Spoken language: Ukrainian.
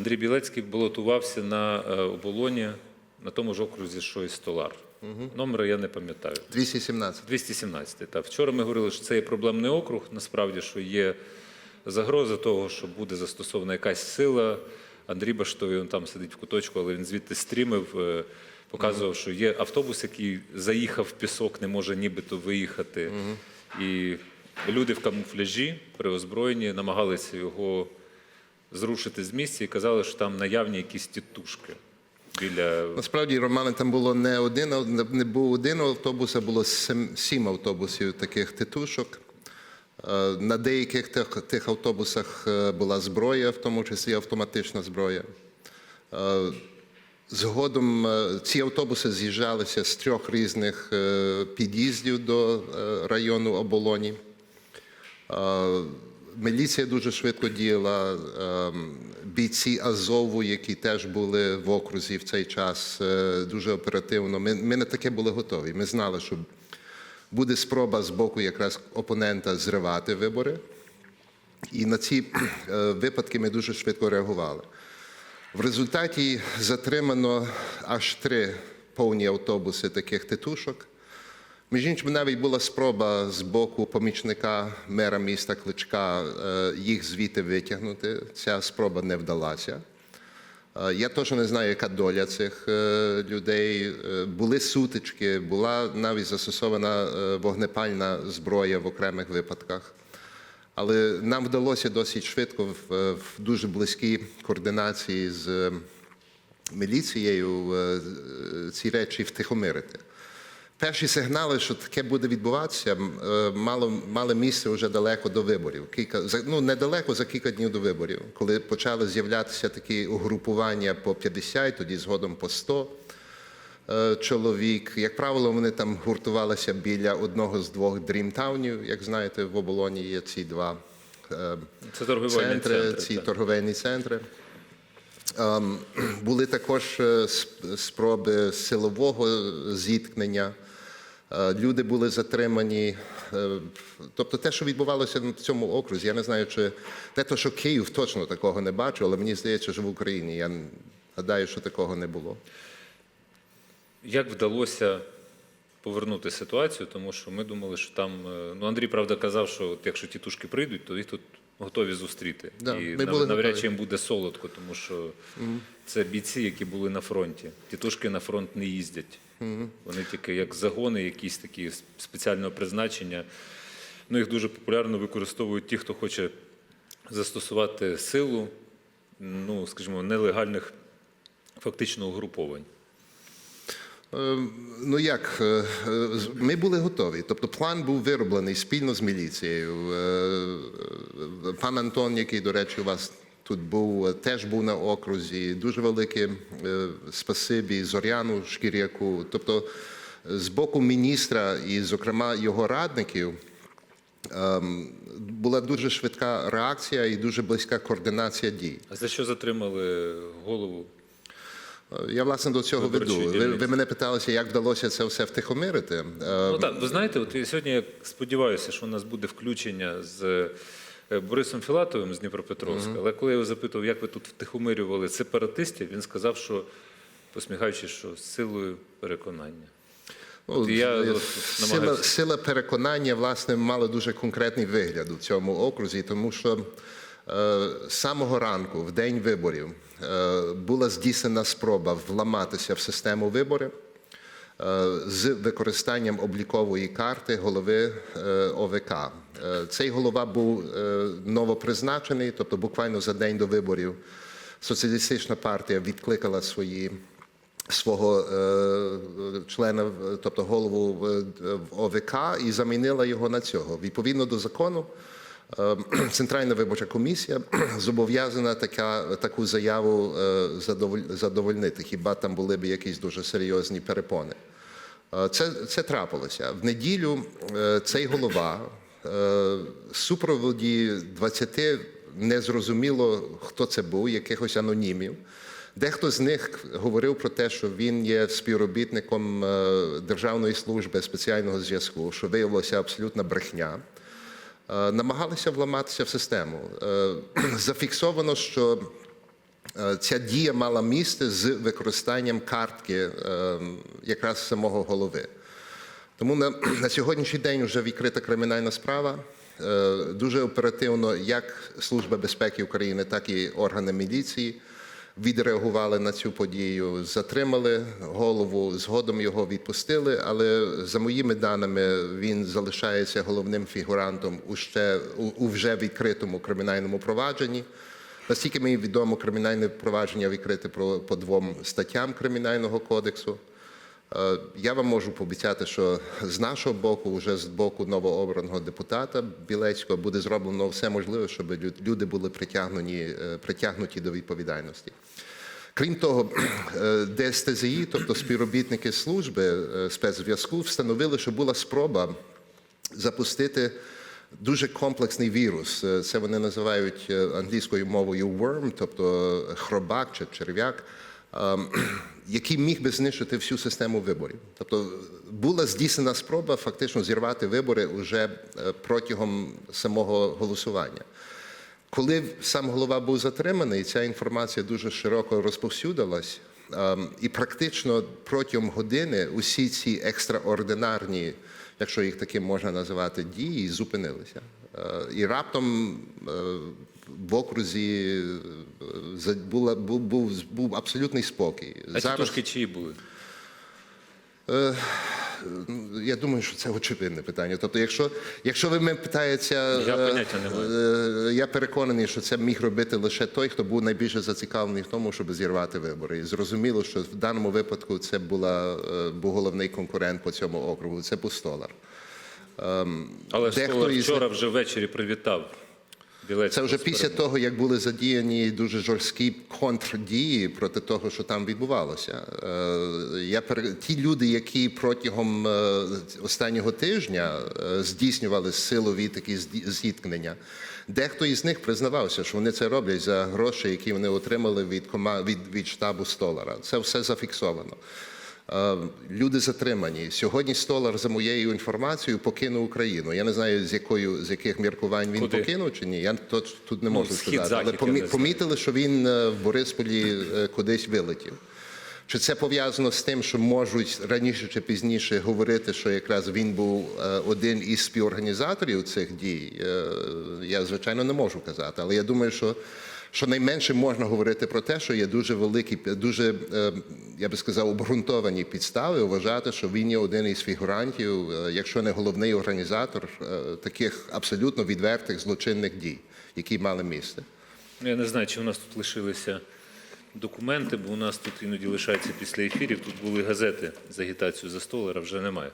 Андрій Білецький балотувався на е, оболоні на тому ж окрузі, що і Столар. Номера я не пам'ятаю. 217. 217. Та вчора ми говорили, що це є проблемний округ. Насправді, що є загроза того, що буде застосована якась сила. Андрій Баштовий він там сидить в куточку, але він звідти стрімив, е, показував, що є автобус, який заїхав в пісок, не може нібито виїхати. І люди в камуфляжі при озброєнні намагалися його зрушити з місця і казали, що там наявні якісь тітушки біля Насправді, Романе, там було не один, не- був один автобус, а було сім, сім автобусів таких титушок. Е, На деяких тих, тих автобусах е, була зброя, в тому числі автоматична зброя. Е, Згодом ці автобуси з'їжджалися з трьох різних під'їздів до району оболоні. Міліція дуже швидко діяла. е, Бійці Азову, які теж були в окрузі в цей час, е, дуже оперативно. Ми, ми на таке були готові. Ми знали, що буде спроба з боку якраз опонента зривати вибори. І на ці е, випадки ми дуже швидко реагували. В результаті затримано аж три повні автобуси таких титушок. Між іншим, навіть була спроба з боку помічника мера міста Кличка е, їх звідти витягнути. Ця спроба не вдалася. Е, Я теж не знаю, яка доля цих е, людей. Були сутички, була навіть застосована вогнепальна зброя в окремих випадках. Але нам вдалося досить швидко в, дуже близькій координації з міліцією ці речі втихомирити. Перші сигнали, що таке буде відбуватися, е, мало, мали місце вже далеко до виборів. Кілька, за- ну, недалеко за кілька днів до виборів, коли почали з'являтися такі угрупування по 50, тоді згодом по 100 е, чоловік. Як правило, вони там гуртувалися біля одного з двох дрімтаунів. Як знаєте, в оболоні є ці два е, це торговельні центри, центри. ці так. торговельні центри. Ем, Були також спроби силового зіткнення. Е, Люди були затримані. Е, Тобто те, що відбувалося в цьому окрузі, я не знаю, чи те, що Київ точно такого не бачив, але мені здається, що в Україні я гадаю, що такого не було. Як вдалося повернути ситуацію, тому що ми думали, що там. е, Ну, Андрій, правда, казав, що от якщо тітушки прийдуть, то їх тут готові зустріти. Да, І ми нав- були навряд готові. чи їм буде солодко, тому що це бійці, які були на фронті. Тітушки на фронт не їздять. Вони тільки як загони, якісь такі с- спеціального призначення. Ну, їх дуже популярно використовують ті, хто хоче застосувати силу, ну, скажімо, нелегальних фактично угруповань. Е, Ну як, е, е, ми були готові. Тобто план був вироблений спільно з міліцією. Е, Пан Антон, який, до речі, у вас тут був, теж був на окрузі. Дуже велике спасибі Зоряну Шкіряку. Тобто, з боку міністра і, зокрема, його радників. ем, Була дуже швидка реакція і дуже близька координація дій. А за що затримали голову? Я власне до цього веду. Ви, ви мене питалися, як вдалося це все втихомирити. Е, Ну так, ви знаєте, от я сьогодні я сподіваюся, що у нас буде включення з е, Борисом Філатовим з Дніпропетровська. Але коли я його запитав, як ви тут втихомирювали сепаратистів, він сказав, що посміхаючись, що з силою переконання. Ну, От я е, сила, сила переконання власне мала дуже конкретний вигляд у цьому окрузі, тому що е, з самого ранку, в день виборів, е, була здійснена спроба вламатися в систему виборів е, з використанням облікової карти голови е, ОВК. Е, Цей голова був е, новопризначений, тобто буквально за день до виборів соціалістична партія відкликала свої свого е, члена, е, тобто голову е, ОВК, і замінила його на цього. Відповідно до закону, е, Центральна виборча комісія зобов'язана така, таку заяву е, задовольнити. Хіба там були б якісь дуже серйозні перепони? Е, Це, це трапилося. В неділю е, цей голова супроводі 20 незрозуміло, хто це був, якихось анонімів. Дехто з них говорив про те, що він є співробітником Державної служби спеціального зв'язку, що виявилося абсолютна брехня. Е, Намагалися вламатися в систему. Е, Зафіксовано, що Е, Ця дія мала місце з використанням картки якраз самого голови. Тому на, на сьогоднішній день вже відкрита кримінальна справа. Дуже оперативно як Служба безпеки України, так і органи міліції відреагували на цю подію, затримали голову, згодом його відпустили. Але за моїми даними він залишається головним фігурантом у, ще, у, вже відкритому кримінальному провадженні. Наскільки мені відомо, кримінальне провадження відкрите по двом статтям Кримінального кодексу. Е, Я вам можу пообіцяти, що з нашого боку, вже з боку новообраного депутата Білецького, буде зроблено все можливе, щоб люди були притягнені, е, притягнуті до відповідальності. Крім того, е, ДСТЗІ, тобто співробітники служби спецзв'язку, встановили, що була спроба запустити дуже комплексний вірус. Це вони називають англійською мовою worm, тобто хробак чи черв'як, який міг би знищити всю систему виборів. Тобто була здійснена спроба фактично зірвати вибори уже е, протягом самого голосування. Коли сам голова був затриманий, ця інформація дуже широко розповсюдилась, ем, і практично протягом години усі ці екстраординарні, якщо їх таким можна називати, дії зупинилися. Е, І раптом е, в окрузі е, була, був, був, був абсолютний спокій. А тітушки чиї були? Я думаю, що це очевидне питання. Тобто, якщо, якщо ви мене питаєте, Я е, не е, я переконаний, що це міг робити лише той, хто був найбільше зацікавлений в тому, щоб зірвати вибори. І зрозуміло, що в даному випадку це була, е, був головний конкурент по цьому округу. Це був Столар. Але Дехто із вчора вже ввечері привітав Це вже після того, як були задіяні дуже жорсткі контрдії проти того, що там відбувалося. Е, Я ті люди, які протягом е, останнього тижня е, здійснювали силові такі зіткнення. Дехто із них признавався, що вони це роблять за гроші, які вони отримали від від, від штабу Столара. Це все зафіксовано. Е, Люди затримані. Сьогодні Столар, за моєю інформацією, покинув Україну. Я не знаю, з якою з яких міркувань він Куди? покинув чи ні. Я тут, тут не можу схід, сказати. Але помі- помітили, що він е, в Борисполі е, кудись вилетів. Чи це пов'язано з тим, що можуть раніше чи пізніше говорити, що якраз він був один із співорганізаторів цих дій? Я звичайно не можу казати, але я думаю, що. Щонайменше можна говорити про те, що є дуже великі, дуже, е, я би сказав, обґрунтовані підстави вважати, що він є один із фігурантів, е, якщо не головний організатор е, таких абсолютно відвертих злочинних дій, які мали місце. Ну, Я не знаю, чи у нас тут лишилися документи, бо у нас тут іноді лишається після ефірів. Тут були газети з агітацією за Столара, вже немає.